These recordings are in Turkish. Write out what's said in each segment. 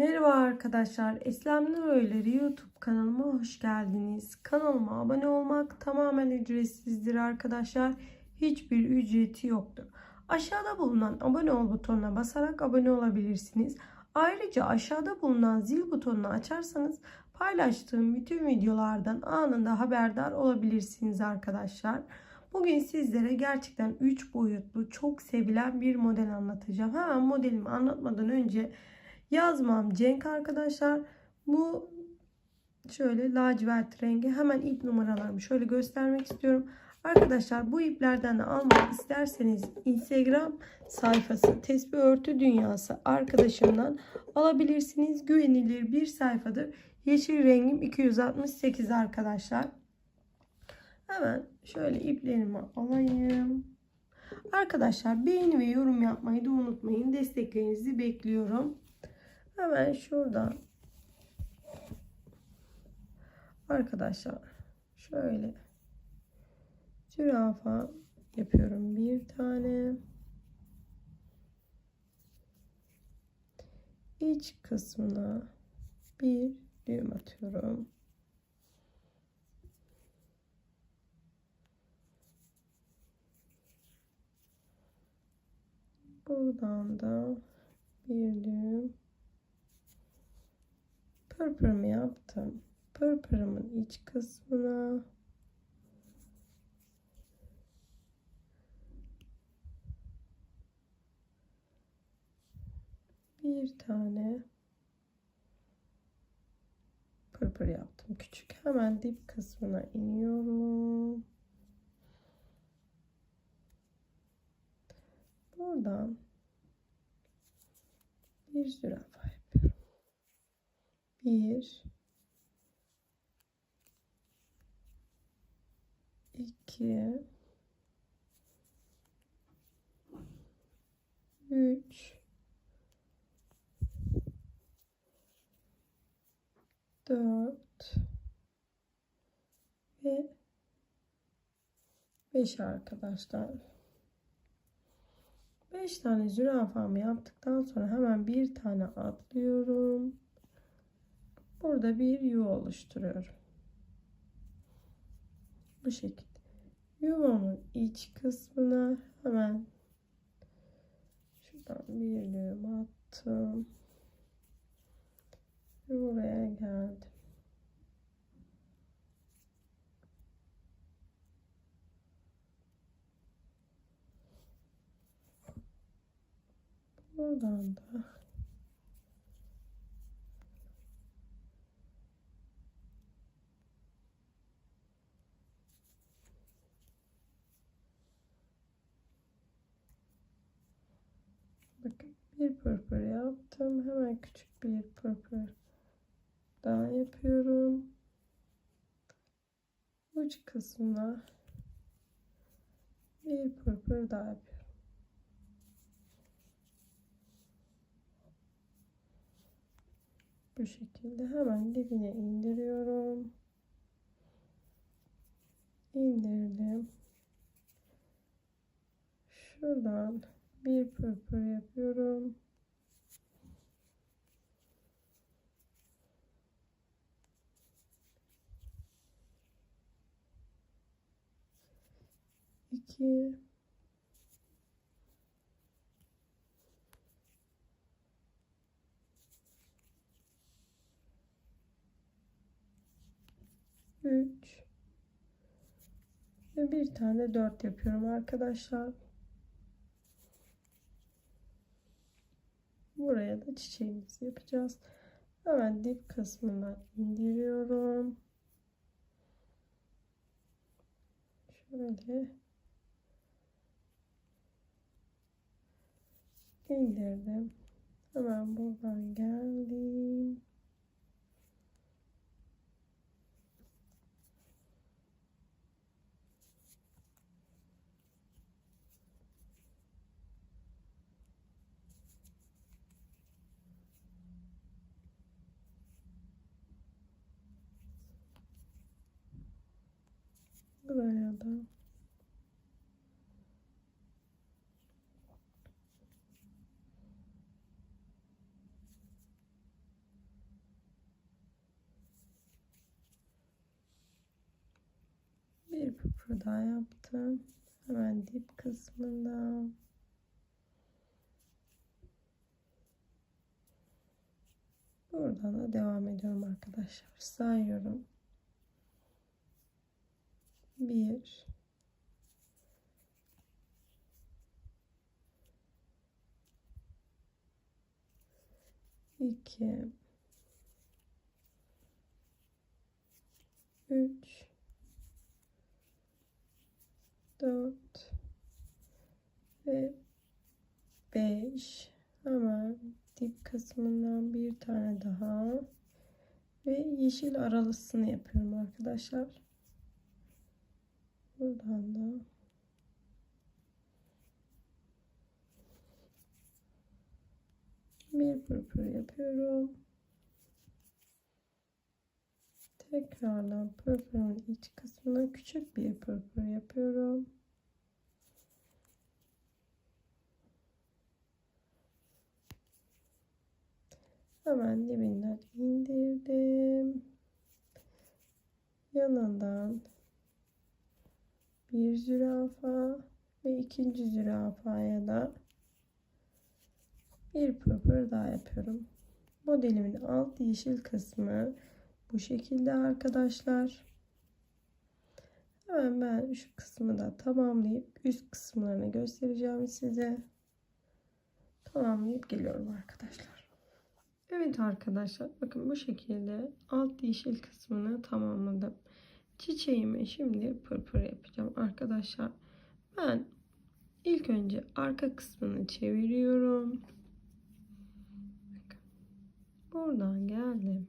Merhaba arkadaşlar. Eslem Nur YouTube kanalıma hoş geldiniz. Kanalıma abone olmak tamamen ücretsizdir arkadaşlar. Hiçbir ücreti yoktur. Aşağıda bulunan abone ol butonuna basarak abone olabilirsiniz. Ayrıca aşağıda bulunan zil butonunu açarsanız paylaştığım bütün videolardan anında haberdar olabilirsiniz arkadaşlar. Bugün sizlere gerçekten 3 boyutlu çok sevilen bir model anlatacağım. Hemen modelimi anlatmadan önce yazmam Cenk arkadaşlar. Bu şöyle lacivert rengi. Hemen ip numaralarımı şöyle göstermek istiyorum. Arkadaşlar bu iplerden de almak isterseniz Instagram sayfası Tesbih Örtü Dünyası arkadaşımdan alabilirsiniz. Güvenilir bir sayfadır. Yeşil rengim 268 arkadaşlar. Hemen şöyle iplerimi alayım. Arkadaşlar beğeni ve yorum yapmayı da unutmayın. Desteklerinizi bekliyorum. Hemen şuradan. Arkadaşlar şöyle zürafa yapıyorum bir tane. İç kısmına bir düğüm atıyorum. Buradan da bir düğüm pırpırımı yaptım. Pırpırımın iç kısmına bir tane pırpır yaptım. Küçük hemen dip kısmına iniyorum. Buradan bir yapıyorum. Bir, iki, üç, dört ve beş arkadaşlar. Beş tane zürafamı yaptıktan sonra hemen bir tane atlıyorum. Burada bir yuva oluşturuyorum. Bu şekilde. Yuvamın iç kısmına hemen şuradan bir düğüm attım. Ve buraya geldim. Buradan da Bakın bir pırpır yaptım. Hemen küçük bir pırpır daha yapıyorum. Uç kısmına bir pırpır daha yapıyorum. Bu şekilde hemen dibine indiriyorum. İndirdim. Şuradan bir pırpır yapıyorum. İki. Üç. Ve bir tane dört yapıyorum arkadaşlar. Buraya da çiçeğimizi yapacağız. Hemen dip kısmına indiriyorum. Şöyle indirdim. Hemen buradan geldim. Buraya da pırpır daha yaptım. Hemen dip kısmında. Buradan da devam ediyorum arkadaşlar. Sayıyorum. Bir. iki, üç, dört ve beş. Hemen dip kısmından bir tane daha ve yeşil aralısını yapıyorum arkadaşlar. Buradan da bir pırpır yapıyorum. Tekrardan pırpırın iç kısmına küçük bir pırpır yapıyorum. Hemen dibinden indirdim. Yanından bir zürafa ve ikinci zürafaya da bir pırpır daha yapıyorum. Modelimin alt yeşil kısmı bu şekilde arkadaşlar. Hemen ben şu kısmı da tamamlayıp üst kısımlarını göstereceğim size. Tamamlayıp geliyorum arkadaşlar. Evet arkadaşlar bakın bu şekilde alt yeşil kısmını tamamladım. Çiçeğimi şimdi pırpır yapacağım arkadaşlar. Ben ilk önce arka kısmını çeviriyorum. Buradan geldim.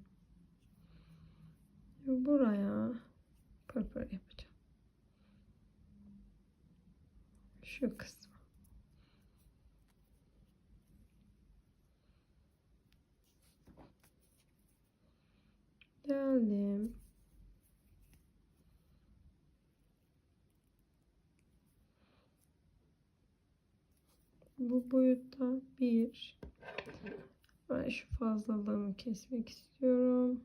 Buraya pırpır yapacağım. Şu kısmı. Geldim. Bu boyutta bir. Ben şu fazlalığımı kesmek istiyorum.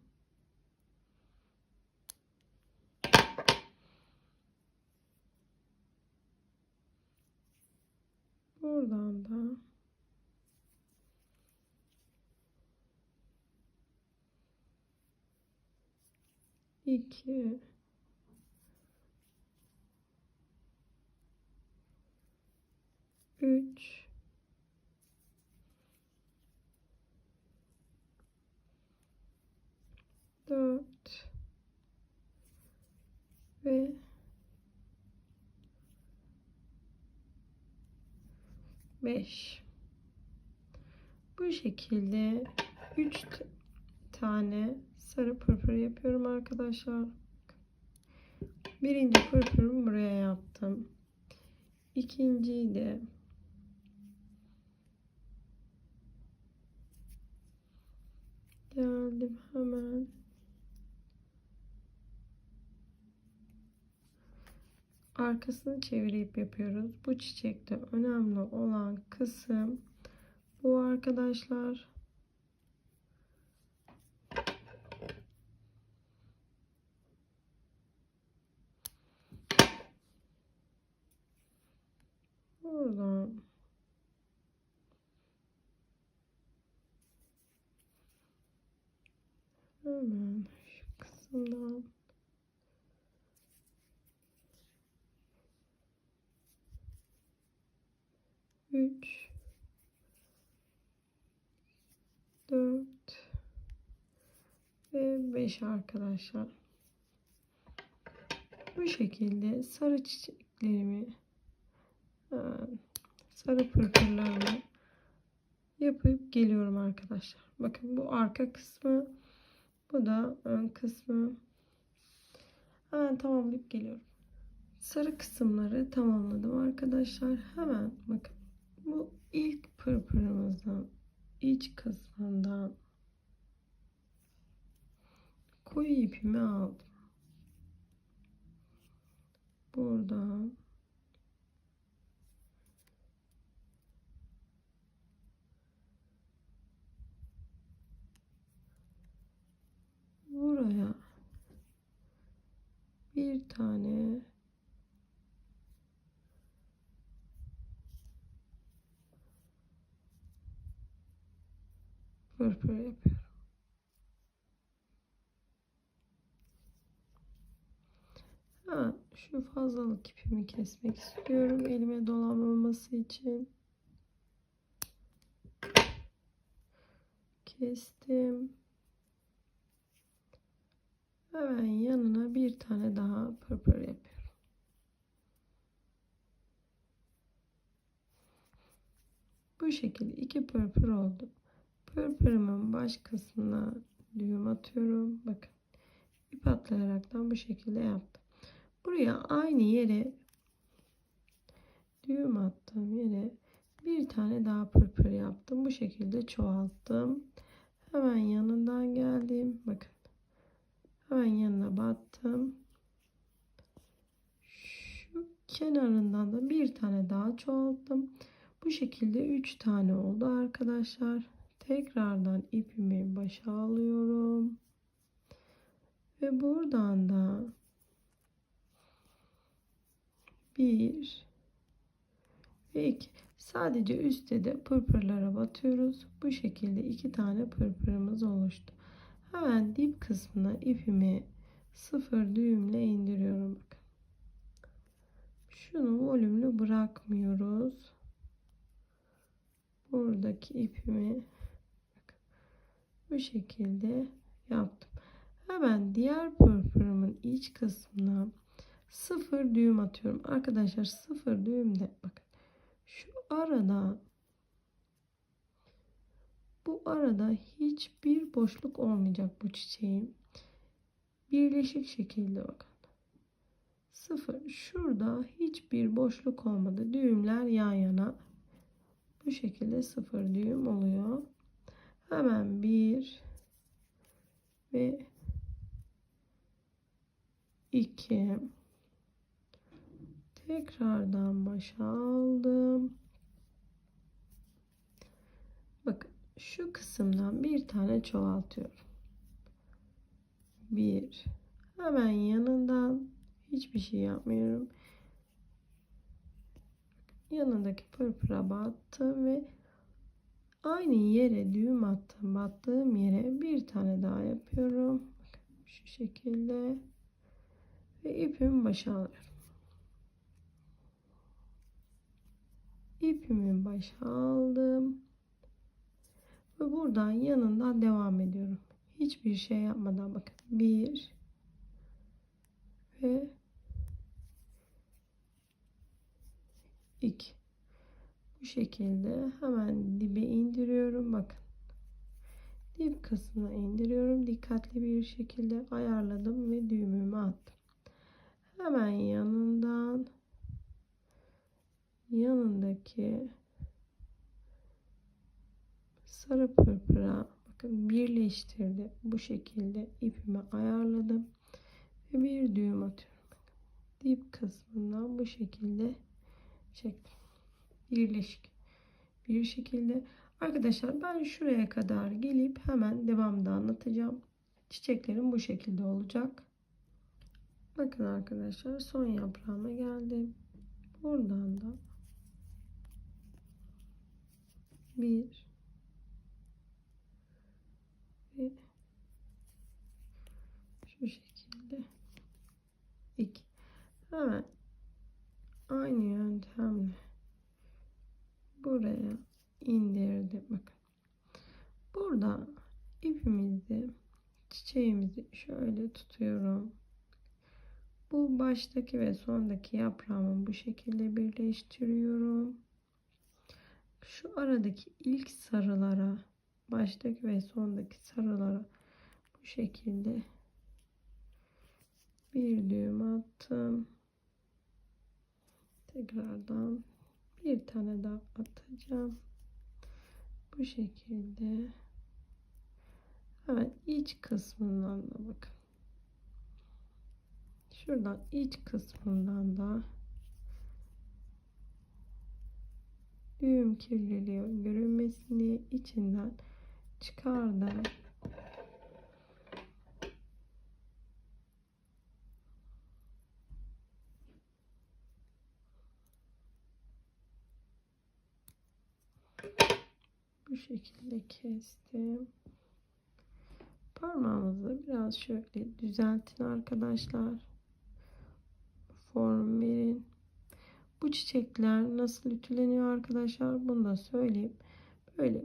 Buradan da iki üç dört ve beş. Bu şekilde üç tane sarı pırpır yapıyorum arkadaşlar. Birinci pırpırımı buraya yaptım. İkinciyi de geldim hemen arkasını çevirip yapıyoruz. Bu çiçekte önemli olan kısım bu arkadaşlar. Buradan hemen şu kısımdan üç dört ve beş arkadaşlar. Bu şekilde sarı çiçeklerimi ee, sarı pırpırlarını yapıp geliyorum arkadaşlar. Bakın bu arka kısmı bu da ön kısmı. Hemen tamamlayıp geliyorum. Sarı kısımları tamamladım arkadaşlar. Hemen bakın bu ilk pırpırımızın iç kısmından koyu ipimi aldım. Buradan buraya bir tane pırpır yapıyorum. Şu fazlalık ipimi kesmek istiyorum elime dolanmaması için. Kestim. Hemen yanına bir tane daha pırpır yapıyorum. Bu şekilde iki pırpır oldu. Pırpırımın baş kısmına düğüm atıyorum. Bakın ip atlayaraktan bu şekilde yaptım. Buraya aynı yere düğüm attığım yere bir tane daha pırpır yaptım. Bu şekilde çoğalttım. Hemen yanından geldim. Bakın. Hemen yanına battım. Şu kenarından da bir tane daha çoğalttım. Bu şekilde 3 tane oldu arkadaşlar. Tekrardan ipimi başa alıyorum. Ve buradan da bir ve iki. Sadece üstte de pırpırlara batıyoruz. Bu şekilde iki tane pırpırımız oluştu. Hemen dip kısmına ipimi sıfır düğümle indiriyorum. Bakın. Şunu volümlü bırakmıyoruz. Buradaki ipimi bu şekilde yaptım. Hemen diğer pırpırımın iç kısmına sıfır düğüm atıyorum. Arkadaşlar sıfır düğümde bakın şu arada bu arada hiçbir boşluk olmayacak bu çiçeğin. Birleşik şekilde bakın. Sıfır. Şurada hiçbir boşluk olmadı. Düğümler yan yana. Bu şekilde sıfır düğüm oluyor. Hemen bir ve iki tekrardan başa aldım. Bakın şu kısımdan bir tane çoğaltıyorum. Bir hemen yanından hiçbir şey yapmıyorum. Yanındaki pırpıra battım ve aynı yere düğüm attım. Battığım yere bir tane daha yapıyorum. Şu şekilde ve ipimi başa alıyorum. İpimi başa aldım. Ve buradan yanından devam ediyorum. Hiçbir şey yapmadan bakın. Bir ve iki. Bu şekilde hemen dibe indiriyorum. Bakın. Dip kısmına indiriyorum. Dikkatli bir şekilde ayarladım ve düğümümü attım. Hemen yanından yanındaki sarı pırpıra bakın birleştirdi. Bu şekilde ipimi ayarladım. Ve bir düğüm atıyorum. Dip kısmından bu şekilde çektim. Birleşik bir şekilde. Arkadaşlar ben şuraya kadar gelip hemen devamda anlatacağım. Çiçeklerim bu şekilde olacak. Bakın arkadaşlar son yaprağıma geldim. Buradan da bir. Ve şu şekilde. İki. Hemen aynı yöntemle buraya indirdim. Bakın. Burada ipimizi çiçeğimizi şöyle tutuyorum. Bu baştaki ve sondaki yaprağımı bu şekilde birleştiriyorum şu aradaki ilk sarılara baştaki ve sondaki sarılara bu şekilde bir düğüm attım. Tekrardan bir tane daha atacağım. Bu şekilde. Hemen iç kısmından da bakın. Şuradan iç kısmından da düğüm kirliliği görünmesin diye içinden çıkardım. Bu şekilde kestim. Parmağımızı biraz şöyle düzeltin arkadaşlar. Form verin. Bu çiçekler nasıl ütüleniyor arkadaşlar? Bunu da söyleyeyim. Böyle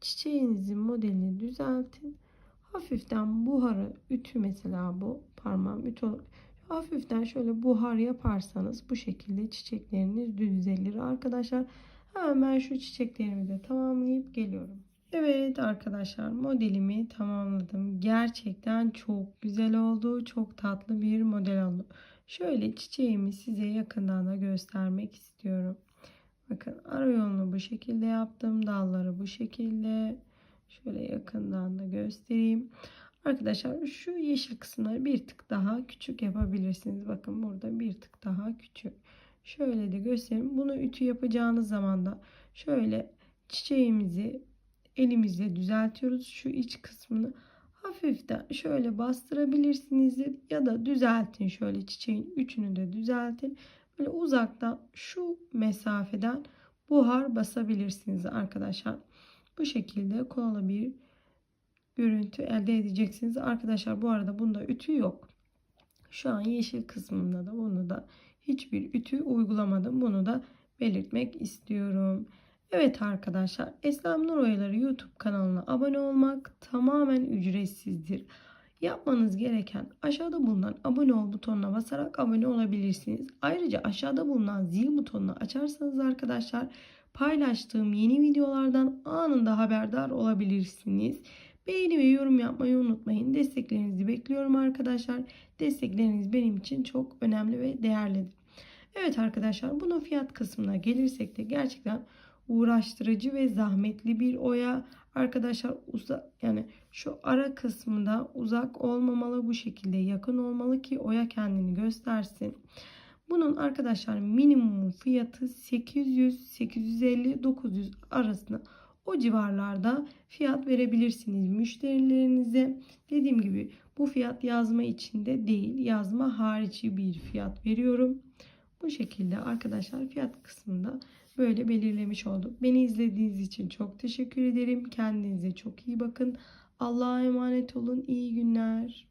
çiçeğinizin modelini düzeltin. Hafiften buharı ütü mesela bu parmağım ütü. Hafiften şöyle buhar yaparsanız bu şekilde çiçekleriniz düzelir arkadaşlar. Hemen şu çiçeklerimi de tamamlayıp geliyorum. Evet arkadaşlar modelimi tamamladım. Gerçekten çok güzel oldu. Çok tatlı bir model oldu. Şöyle çiçeğimi size yakından da göstermek istiyorum. Bakın ara yolunu bu şekilde yaptım. Dalları bu şekilde. Şöyle yakından da göstereyim. Arkadaşlar şu yeşil kısımları bir tık daha küçük yapabilirsiniz. Bakın burada bir tık daha küçük. Şöyle de göstereyim. Bunu ütü yapacağınız zaman da şöyle çiçeğimizi elimizle düzeltiyoruz. Şu iç kısmını hafiften şöyle bastırabilirsiniz ya da düzeltin şöyle çiçeğin üçünü de düzeltin. Böyle uzaktan şu mesafeden buhar basabilirsiniz arkadaşlar. Bu şekilde kolay bir görüntü elde edeceksiniz. Arkadaşlar bu arada bunda ütü yok. Şu an yeşil kısmında da bunu da hiçbir ütü uygulamadım. Bunu da belirtmek istiyorum. Evet arkadaşlar Eslem Nur Oyaları YouTube kanalına abone olmak tamamen ücretsizdir. Yapmanız gereken aşağıda bulunan abone ol butonuna basarak abone olabilirsiniz. Ayrıca aşağıda bulunan zil butonunu açarsanız arkadaşlar paylaştığım yeni videolardan anında haberdar olabilirsiniz. Beğeni ve yorum yapmayı unutmayın. Desteklerinizi bekliyorum arkadaşlar. Destekleriniz benim için çok önemli ve değerlidir. Evet arkadaşlar bunun fiyat kısmına gelirsek de gerçekten uğraştırıcı ve zahmetli bir oya. Arkadaşlar uzak yani şu ara kısmında uzak olmamalı bu şekilde yakın olmalı ki oya kendini göstersin. Bunun arkadaşlar minimum fiyatı 800, 850, 900 arasında o civarlarda fiyat verebilirsiniz müşterilerinize. Dediğim gibi bu fiyat yazma içinde değil yazma harici bir fiyat veriyorum. Bu şekilde arkadaşlar fiyat kısmında böyle belirlemiş olduk. Beni izlediğiniz için çok teşekkür ederim. Kendinize çok iyi bakın. Allah'a emanet olun. İyi günler.